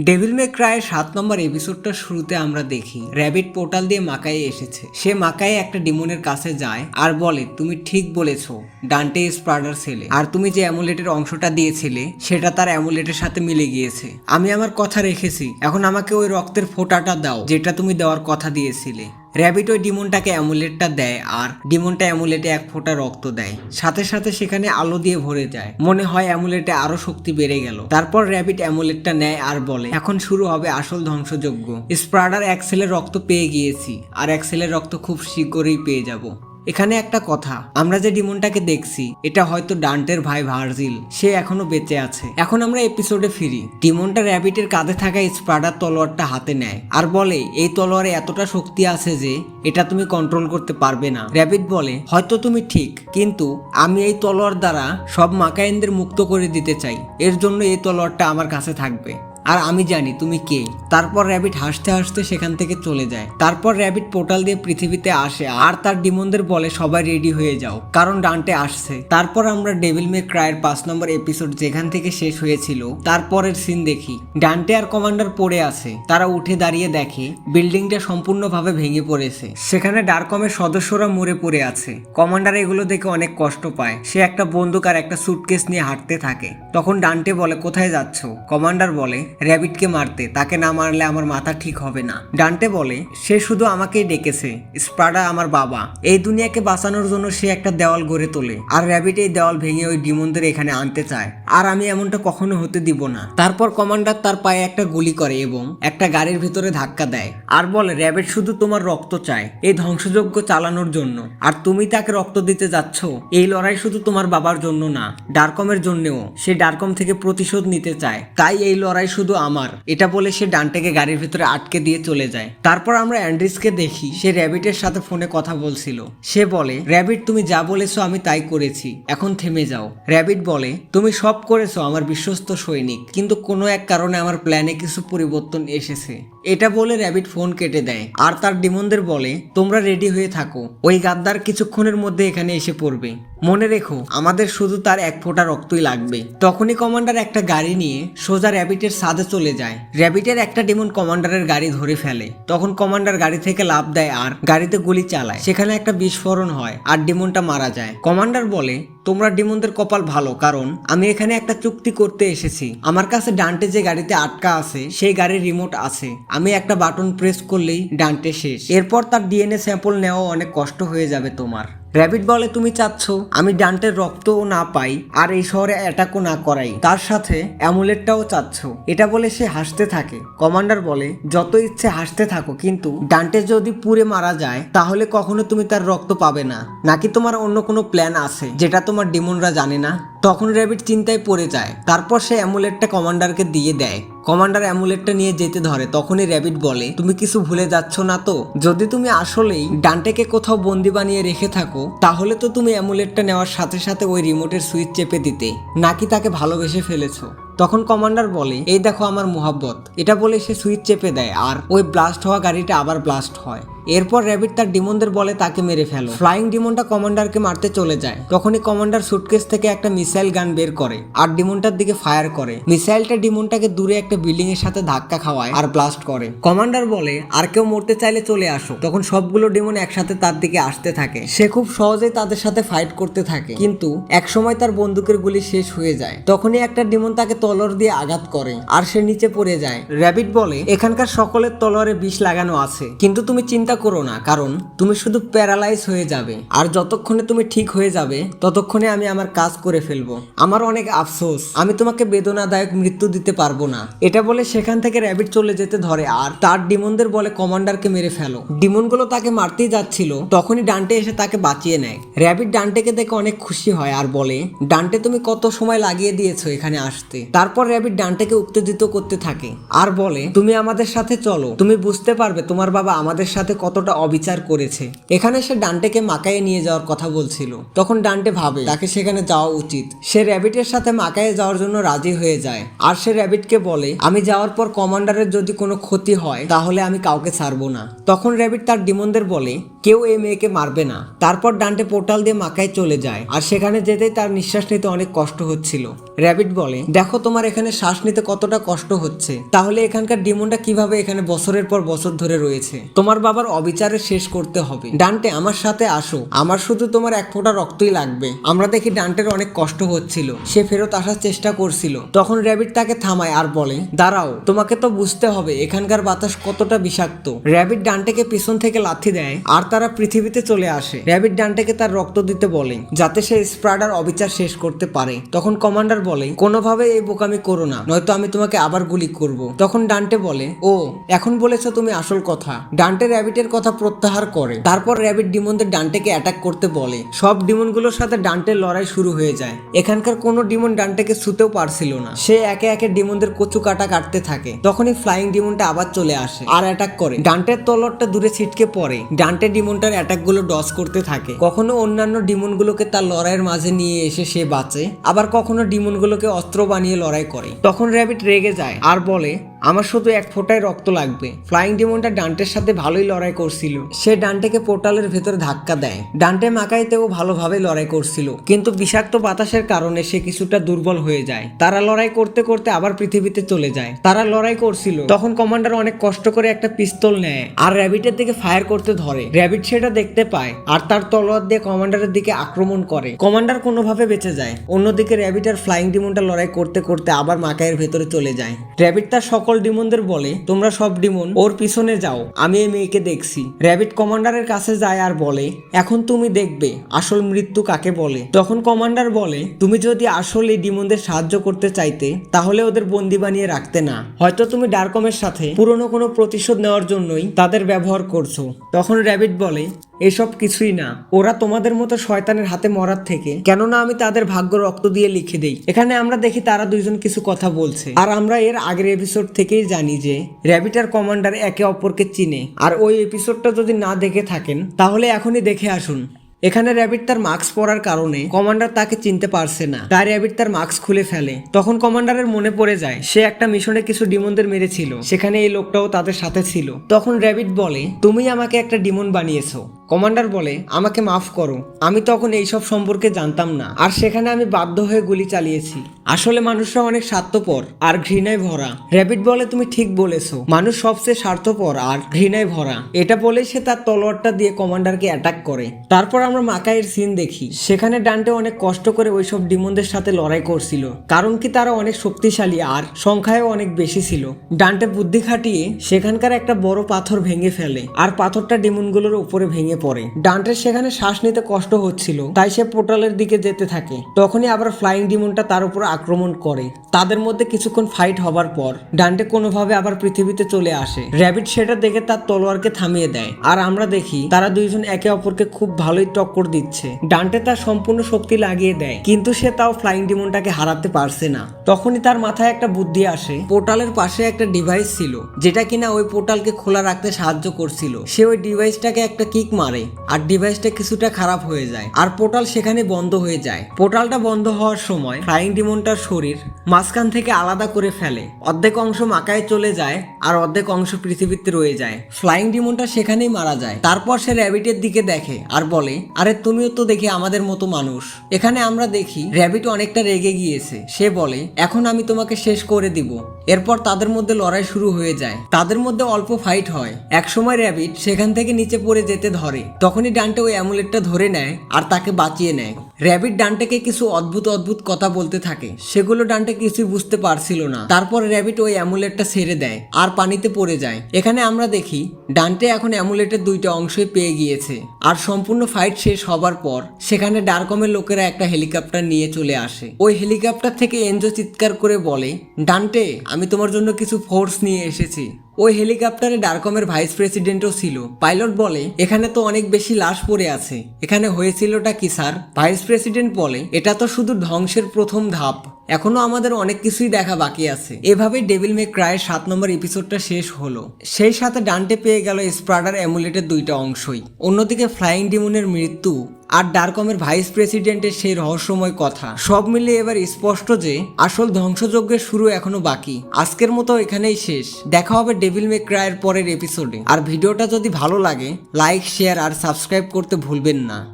Devil মে ক্রায়ের সাত নম্বর এপিসোডটা শুরুতে আমরা দেখি। র্যাবিট পোর্টাল দিয়ে মাকাই এসেছে। সে মাকায়ে একটা ডিমনের কাছে যায় আর বলে, তুমি ঠিক বলেছ, ডান্টে স্প্রাডার ছেলে। আর তুমি যে অ্যামুলেটের অংশটা দিয়েছিলে, সেটা তার অ্যামুলেটের সাথে মিলে গিয়েছে। আমি আমার কথা রেখেছি। এখন আমাকে ওই রক্তের ফোঁটাটা দাও, যেটা তুমি দেওয়ার কথা দিয়েছিলে। র্যাবিট ওই ডিমনটাকে অ্যামুলেটটা দেয় আর ডিমনটা অ্যামুলেটে এক ফোঁটা রক্ত দেয়। সাথে সাথে সেখানে আলো দিয়ে ভরে যায়। মনে হয় অ্যামুলেটে আরও শক্তি বেড়ে গেল। তারপর র্যাবিট অ্যামুলেটটা নেয় আর বলে, এখন শুরু হবে আসল ধ্বংসযজ্ঞ। স্প্রাডার এক সেলের রক্ত পেয়ে গিয়েছি। আর এক সেলের রক্ত খুব শীঘ্রই পেয়ে যাব। এখানে একটা কথা, আমরা যে ডিমনটাকে দেখছি, এটা হয়তো ডান্টের ভাই ভার্জিল, সে এখনও বেঁচে আছে। এখন আমরা এপিসোডে ফিরি। ডিমনটা র্যাবিটের কাঁধে থাকা স্প্রাডার তলোয়ারটা হাতে নেয় আর বলে, এই তলোয়ারে এতটা শক্তি আছে যে, এটা তুমি কন্ট্রোল করতে পারবে না। র্যাবিট বলে, হয়তো তুমি ঠিক, কিন্তু আমি এই তলোয়ার দ্বারা সব মাকাইনদের মুক্ত করে দিতে চাই। এর জন্য এই তলোয়ারটা আমার কাছে থাকবে। আর আমি জানি তুমি কে। তারপর র্যাবিট হাসতে হাসতে সেখান থেকে চলে যায়। তারপর র্যাবিট পোর্টাল দিয়ে পৃথিবীতে আসে আর তার ডিমনদের বলে, সবাই রেডি হয়ে যাও। কারণ ডান্টে আসছে। তারপর আমরা ডেভিল মে ক্রায়ের পাঁচ নম্বর এপিসোড যেখান থেকে শেষ হয়েছিল, তারপরের সিন দেখি। ডান্টে আর কমান্ডার পড়ে আছে। তারা উঠে দাঁড়িয়ে দেখে বিল্ডিংটা সম্পূর্ণভাবে ভেঙে পড়েছে। সেখানে ডার্কমের সদস্যরা মরে পড়ে আছে। কমান্ডার এগুলো দেখে অনেক কষ্ট পায়। সে একটা বন্দুক আর একটা সুটকেস নিয়ে হাঁটতে থাকে। তখন ডান্টে বলে, কোথায় যাচ্ছ? কমান্ডার বলে র্যাবিটকে মারতে, তাকে না মারলে আমার মাথা ঠিক হবে না। ডান্টে বলে, সে শুধু আমাকেই ডেকেছে স্প্রাডা আমার বাবা। এই দুনিয়াকে বাঁচানোর জন্য সে একটা দেওয়াল গড়ে তোলে, আর র্যাবিট এই দেওয়াল ভেঙে ওই ডিমনদের এখানে আনতে চায়। আর আমি এমনটা কখনো হতে দিব না। তারপর কমান্ডার তার পায়ে একটা গুলি করে এবং একটা গাড়ির ভিতরে ধাক্কা দেয়। আর বলে, র্যাবিট শুধু তোমার রক্ত চায়, এই ধ্বংসযজ্ঞ চালানোর জন্য। আর তুমি তাকে রক্ত দিতে যাচ্ছ, এই লড়াই শুধু তোমার বাবার জন্য না, ডার্কমের জন্যও। সে ডার্কম থেকে প্রতিশোধ নিতে চায়। তাই এই লড়াই শুধু আমার। এটা বলে সে ডানটেকে গাড়ির ভিতরে আটকে দিয়ে চলে যায়। তারপর আমরা অ্যান্ড্রিসকে দেখি, সে র্যাবিটের সাথে ফোনে কথা বলছিল। সে বলে, র্যাবিট, তুমি যা বলেছ আমি তাই করেছি। এখন থেমে যাও। র্যাবিট বলে, তুমি সব করেছ আমার বিশ্বস্ত সৈনিক, কিন্তু কোনো এক কারণে আমার প্ল্যানে কিছু পরিবর্তন এসেছে। এটা বলে র্যাবিট ফোন কেটে দেয়। আর তার ডিমনদের বলে, তোমরা রেডি হয়ে থাকো। ওই গাদ্দার কিছুক্ষণের মধ্যে এখানে এসে পড়বে। মনে রেখো, আমাদের শুধু তার এক ফোঁটা রক্তই লাগবে। তখনই কমান্ডার একটা গাড়ি নিয়ে সোজা র্যাবিটের সাদে চলে যায়। র্যাবিটের একটা ডিমন কমান্ডারের গাড়ি ধরে ফেলে। তখন কমান্ডার গাড়ি থেকে লাভ দেয় আর গাড়িতে গুলি চালায়। সেখানে একটা বিস্ফোরণ হয় আর ডিমনটা মারা যায়। কমান্ডার বলে, তোমরা ডিমনদের কপাল ভালো, কারণ আমি এখানে একটা চুক্তি করতে এসেছি। আমার কাছে ডান্টে যে গাড়িতে আটকা আছে, সেই গাড়ির রিমোট আছে। আমি একটা বাটন প্রেস করলেই ডান্টে শেষ। এরপর তার ডিএনএ স্যাম্পল নেওয়া অনেক কষ্ট হয়ে যাবে তোমার। র্যাবিট বলে, তুমি চাচ্ছ আমি ডান্টের রক্তও না পাই আর এই শহরে অ্যাটাকও না করাই। তার সাথে অ্যামুলেটটাও চাচ্ছ। এটা বলে সে হাসতে থাকে। কমান্ডার বলে যত ইচ্ছে হাসতে থাকো, কিন্তু ডান্টে যদি পুরে মারা যায়, তাহলে কখনো তুমি তার রক্ত পাবে না। নাকি তোমার অন্য কোনো প্ল্যান আছে, যেটা তোমার ডিমনরা জানে না? তখন র্যাবিট চিন্তায় পড়ে যায়। তারপর সে অ্যামুলেটটা কমান্ডারকে দিয়ে দেয়। কমান্ডার অ্যামুলেটটা নিয়ে যেতে ধরে। তখনই র্যাবিট বলে, তুমি কিছু ভুলে যাচ্ছ না তো? যদি তুমি আসলেই ডান্টেকে কোথাও বন্দি বানিয়ে রেখে থাকো, তাহলে তো তুমি অ্যামুলেটটা নেওয়ার সাথে সাথে ওই রিমোটের সুইচ চেপে দিতে, নাকি তাকে ভালোবেসে ফেলেছো? তখন কমান্ডার বলে, এই দেখো আমার মোহাব্বত। এটা বলে সে সুইচ চেপে দেয়, আর ওই ব্লাস্ট হওয়া গাড়িটা আবার ব্লাস্ট হয়। এরপর র্যাবিট তার ডিমনদের বলে, তাকে মেরে ফেলো। ফ্লাইং ডিমনটা কমান্ডারকে মারতে চলে যায়। তখনই কমান্ডার সুটকেস থেকে একটা মিসাইল গান বের করে আর ডিমনটার দিকে ফায়ার করে। মিসাইলটা ডিমনটাকে দূরে একটা বিল্ডিং এর সাথে ধাক্কা খাওয়ায় আর ব্লাস্ট করে। কমান্ডার বলে, আর কেউ মরতে চাইলে চলে আসো। তখন সবগুলো ডিমন একসাথে তার দিকে আসতে থাকে। সে খুব সহজেই তাদের সাথে ফাইট করতে থাকে। কিন্তু একসময় তার বন্দুকের গুলি শেষ হয়ে যায়। তখনই একটা ডিমন তাকে তলোয়ার দিয়ে আঘাত করে আর সে নিচে পড়ে যায়। র্যাবিট বলে, এখানকার সকলের তলোয়ারে বিষ লাগানো আছে। কিন্তু তুমি চিন্তা করো না, কারণ তুমি শুধু প্যারালাইজ হয়ে যাবে। আর যতক্ষণে তুমি ঠিক হয়ে যাবে, ততক্ষণে আমি আমার কাজ করে ফেলব। আমার অনেক আফসোস, আমি তোমাকে বেদনাদায়ক মৃত্যু দিতে পারব না। এটা বলে সেখান থেকে র্যাবিট চলে যেতে ধরে, আর তার ডিমনদের বলে কমান্ডারকে মেরে ফেলো। ডিমনগুলো তাকে মারতেই যাচ্ছিল, তখনই ডান্টে এসে তাকে বাঁচিয়ে নেয়। র্যাবিট ডান্টেকে দেখে অনেক খুশি হয় আর বলে, ডান্টে, তুমি কত সময় লাগিয়ে দিয়েছ এখানে আসতে? তারপর র্যাবিট ডান্টেকে উত্তেজিত করতে থাকে, আর বলে, তুমি আমাদের সাথে চলো, তুমি বুঝতে পারবে, তোমার বাবা আমাদের সাথে কতটা অবিচার করেছে। এখানে সে ডান্টেকে মাকায়ে নিয়ে যাওয়ার কথা বলছিল। তখন ডান্টে ভাবে, তাকে সেখানে যাওয়া উচিত। সে র্যাবিটের সাথে মাকায়ে যাওয়ার জন্য রাজি হয়ে যায়। আর সে র্যাবিটকে বলে, আমি যাওয়ার পর কমান্ডারের যদি কোনো ক্ষতি হয়, তাহলে আমি কাউকে ছাড়বো না। তখন র্যাবিট তার ডিমনদের বলে কেউ এই মেয়েকে মারবে না। তারপর ডান্টে পোর্টাল দিয়ে মাকায় চলে যায়। আর সেখানে যেতেই তার নিঃশ্বাস নিতে অনেক কষ্ট হচ্ছিল। র্যাবিট বলে, দেখো তোমার এখানে শ্বাস নিতে কতটা কষ্ট হচ্ছে। তাহলে এখানকার ডিমনটা কীভাবে এখানে বছরের পর বছর ধরে রয়েছে? তোমার বাবার অবিচারে শেষ করতে হবে। ডান্টে, আমার সাথে আসো। আমার শুধু তোমার এক ফোঁটা রক্তই লাগবে। আমরা দেখি ডান্টের অনেক কষ্ট হচ্ছিল। সে ফেরত আসার চেষ্টা করছিল। তখন র্যাবিট তাকে থামায় আর বলে, দাঁড়াও, তোমাকে তো বুঝতে হবে, এখানকার বাতাস কতটা বিষাক্ত। র্যাবিট ডান্টেকে পিছন থেকে লাথি দেয়। আর তারা পৃথিবীতে চলে আসে। র্যাবিট ডানটাকে তার রক্ত দিতে বলে, যাতে সে স্প্রাডার অবিচার শেষ করতে পারে। তখন কমান্ডার বলে কোনোভাবে এই বোকামি করো না, নয়তো আমি তোমাকে আবার গুলি করব। তখন ডান্টে বলে, ও, এখন বলেছ তুমি আসল কথা। ডান্টে র্যাবিটের কথা প্রত্যাহার করে। তারপর র্যাবিট ডিমনদের ডান্টেকে অ্যাটাক করতে বলে। সব ডিমনগুলোর সাথে ডান্টের লড়াই শুরু হয়ে যায়। এখানকার কোনো ডিমন ডান্টেকে ছুতেও পারছিল না। সে একে একে ডিমনদের কচু কাটা কাটতে থাকে। তখনই ফ্লাইং ডিমনটা আবার চলে আসে আর অ্যাটাক করে। ডান্টের তলরটা দূরে ছিটকে পড়ে। ডান্টে ডিমনটার অ্যাটাকগুলো ডস করতে থাকে। কখনো অন্যান্য ডিমনগুলোকে তার লড়াইয়ের মাঝে নিয়ে এসে সে বাঁচে, আবার কখনো ডিমনগুলোকে অস্ত্র বানিয়ে লড়াই করে। তখন র্যাবিট রেগে যায় আর বলে আমার শুধু এক ফোঁটায় রক্ত লাগবে। ফ্লাইং ডিমনটা ডান্টের সাথে ভালোই লড়াই করছিল। সে ডান্টেকে পোর্টালের ভেতরে ধাক্কা দেয়। ডান্টে মাকাইতেও ভালোভাবে লড়াই করছিল। কিন্তু বিষাক্ত বাতাসের কারণে সে কিছুটা দুর্বল হয়ে যায়। তারা লড়াই করতে করতে আবার পৃথিবীতে চলে যায়। তারা লড়াই করছিল। তখন কমান্ডার অনেক কষ্ট করে একটা পিস্তল নেয় আর র্যাবিটের দিকে ফায়ার করতে ধরে। র্যাবিট সেটা দেখতে পায় আর তার তলোয়ার দিয়ে কমান্ডারের দিকে আক্রমণ করে। কমান্ডার কোনোভাবে বেঁচে যায়। অন্যদিকে র্যাবিট আর ফ্লাইং ডিমনটা লড়াই করতে করতে আবার মাকাইয়ের ভেতরে চলে যায়। র্যাবিট তার সকল ডিমনদের বলে, তোমরা সব ডিমন, ওর পিছনে যাও। আমি এই মেয়েকে দেখছি। র্যাবিট কমান্ডারের কাছে যায় আর বলে, এখন তুমি দেখবে, আসল মৃত্যু কাকে বলে? তখন কমান্ডার বলে, তুমি যদি আসল এই ডিমনদের সাহায্য করতে চাইতে, তাহলে ওদের বন্দি বানিয়ে রাখতে না। হয়তো তুমি ডার্কমের সাথে পুরনো কোনো প্রতিশোধ নেওয়ার জন্যই তাদের ব্যবহার করছ। তখন র্যাবিট বলে এসব কিছুই না। ওরা তোমাদের মতো শয়তানের হাতে মরার থেকে। কেননা আমি তাদের ভাগ্য রক্ত দিয়ে লিখে দেই। এখানে আমরা দেখি তারা দুইজন কিছু কথা বলছে। আর আমরা এর আগের এপিসোড থেকেই জানি যে র্যাবিট আর কমান্ডার একে অপরকে চিনে। আর ওই এপিসোডটা যদি না দেখে থাকেন, তাহলে এখনই দেখে আসুন। এখানে র্যাবিট তার মাস্ক পরার কারণে কমান্ডার তাকে চিনতে পারছে না। তাই র্যাবিট তার মাস্ক খুলে ফেলে। তখন কমান্ডারের মনে পড়ে যায়, সে একটা মিশনে কিছু ডিমনদের মেরেছিল। সেখানে এই লোকটাও তাদের সাথে ছিল। তখন র্যাবিট বলে, তুমি আমাকে একটা ডিমন বানিয়েছো। কমান্ডার বলে, আমাকে মাফ করো, আমি তখন এইসব সম্পর্কে জানতাম না, আর সেখানে আমি বাধ্য হয়ে গুলি চালিয়েছি। আসলে মানুষরা অনেক স্বার্থপর আর ঘৃণায় ভরা। র্যাবিট বলে, তুমি ঠিক বলেছ, মানুষ সবচেয়ে স্বার্থপর আর ঘৃণায় ভরা। এটা বলে সে তার তলোয়ারটা দিয়ে কমান্ডারকে অ্যাটাক করে। তারপর আমরা মাকাইয়ের সিন দেখি। সেখানে ডান্টে অনেক কষ্ট করে ওইসব ডিমনদের সাথে লড়াই করছিল, কারণ কি তারা অনেক শক্তিশালী আর সংখ্যায়ও অনেক বেশি ছিল। ডান্টে বুদ্ধি খাটিয়ে সেখানকার একটা বড় পাথর ভেঙে ফেলে, আর পাথরটা ডিমনগুলোর উপরে ভেঙে পড়ে। ডান্টের সেখানে শ্বাস নিতে কষ্ট হচ্ছিল, তাই সে পোর্টালের দিকে যেতে থাকে। তখনই আবার ফ্লাইং ডিমনটা তার উপর আক্রমণ করে। তাদের মধ্যে কিছুক্ষণ ফাইট হবার পর, ডান্টে কোনোভাবে আবার পৃথিবীতে চলে আসে। র্যাবিট সেটা দেখে তার তলোয়ারকে থামিয়ে দেয়। আর আমরা দেখি, তারা দুইজন একে অপরকে খুব ভালোই টক্কর দিচ্ছে। ডান্টে তার সম্পূর্ণ শক্তি লাগিয়ে দেয়, কিন্তু সে তাও ফ্লাইং ডিমনটাকে হারাতে পারছে না। তখনই তার মাথায় একটা বুদ্ধি আসে, পোর্টালের পাশে একটা ডিভাইস ছিল, যেটা কিনা ওই পোর্টালকে খোলা রাখতে সাহায্য করছিল। সে ওই ডিভাইসটাকে একটা কিক মারে, আর ডিভাইসটা কিছুটা খারাপ হয়ে যায়, আর পোর্টাল সেখানে বন্ধ হয়ে যায়। পোর্টালটা বন্ধ হওয়ার সময় ফ্লাইং ডিমনটার শরীর মাঝখান থেকে আলাদা করে ফেলে, অর্ধেক অংশ মাকায় চলে যায়, আর অর্ধেক অংশ পৃথিবীতে রয়ে যায়। ফ্লাইং ডিমনটা সেখানেই মারা যায়। তারপর সে র্যাবিটের দিকে দেখে, আর বলে, আরে তুমিও তো দেখি আমাদের মতো মানুষ। এখানে আমরা দেখি র্যাবিট অনেকটা রেগে গিয়েছে। সে বলে, এখন আমি তোমাকে শেষ করে দিব। এরপর তাদের মধ্যে লড়াই শুরু হয়ে যায়। তাদের মধ্যে অল্প ফাইট হয়। একসময় র্যাবিট সেখান থেকে নিচে পড়ে যেতে ধরে। তখনই ডান্টে ওই অ্যামুলেটটা ধরে নেয় আর তাকে বাঁচিয়ে নেয়। র্যাবিট ডান্টেকে কিছু অদ্ভুত অদ্ভুত কথা বলতে থাকে। সেগুলো ডান্টে কিছুই বুঝতে পারছিল না। তারপর র্যাবিট ওই অ্যামুলেটটা ছেড়ে দেয় আর পানিতে পড়ে যায়। এখানে আমরা দেখি, ডান্টে এখন অ্যামুলেটের দুইটা অংশই পেয়ে গিয়েছে। আর সম্পূর্ণ ফাইট শেষ হবার পর সেখানে ডার্কমের লোকেরা একটা হেলিকপ্টার নিয়ে চলে আসে। ওই হেলিকপ্টার থেকে এনজো চিৎকার করে বলে, ডান্টে, আমি তোমার জন্য কিছু ফোর্স নিয়ে এসেছি। ওই হেলিকপ্টারে ডারকমের ভাইস প্রেসিডেন্টও ছিল। পাইলট বলে, এখানে তো অনেক বেশি লাশ পড়ে আছে। এখানে হয়েছিলটা কি, স্যার? ভাইস প্রেসিডেন্ট বলে, এটা তো শুধু ধ্বংসের প্রথম ধাপ। এখনও আমাদের অনেক কিছুই দেখা বাকি আছে। এভাবেই ডেভিল মে ক্রায়ের সাত নম্বর এপিসোডটা শেষ হলো। সেই সাথে ডান্টে পেয়ে গেল স্প্রাডার অ্যামুলেটের দুইটা অংশই। অন্যদিকে ফ্লাইং ডিমুনের মৃত্যু আর ডার্কমের ভাইস প্রেসিডেন্টের সেই রহস্যময় কথা। সব মিলিয়ে এবার স্পষ্ট যে, আসল ধ্বংসযজ্ঞের শুরু এখনও বাকি। আজকের মতো এখানেই শেষ। দেখা হবে ডেভিল মে ক্রায়ের পরের এপিসোডে আর ভিডিওটা যদি ভালো লাগে লাইক শেয়ার আর সাবস্ক্রাইব করতে ভুলবেন না।